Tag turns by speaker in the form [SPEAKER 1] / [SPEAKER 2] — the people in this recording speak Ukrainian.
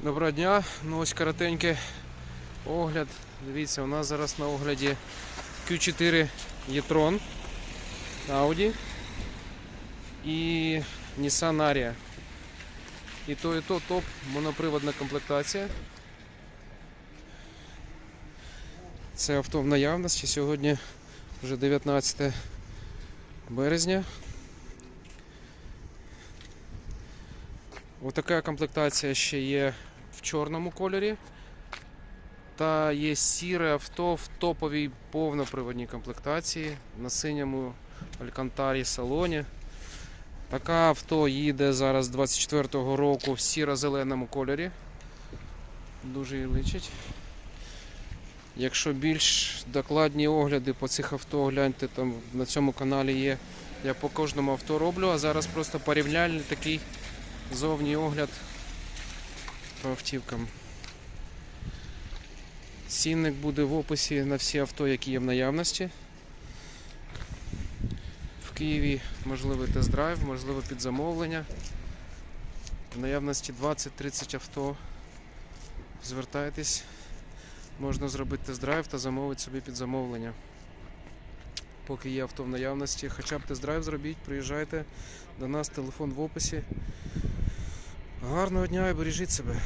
[SPEAKER 1] Доброго дня, ну ось коротенький огляд. Дивіться, у нас зараз на огляді Q4 e-tron Audi і Nissan Ariya. І то, і то топ моноприводна комплектація. Це авто в наявності. Сьогодні вже 19 березня. Отака комплектація ще є в чорному кольорі. Та є сіре авто в топовій повноприводній комплектації на синьому алькантарі салоні. Така авто їде зараз 24-го року в сіро-зеленому кольорі. Дуже їй личить. Якщо більш докладні огляди по цих авто, гляньте там на цьому каналі є. Я по кожному авто роблю, а зараз просто порівняльний такий зовній огляд по автівкам. Цінник буде в описі на всі авто, які є в наявності. В Києві можливий тест-драйв, можливо під замовлення. В наявності 20-30 авто. Звертайтесь, можна зробити тест-драйв та замовити собі під замовлення. Поки є авто в наявності, хоча б тест-драйв зробіть, приїжджайте до нас, телефон в описі. Гарного дня і бережіть себе.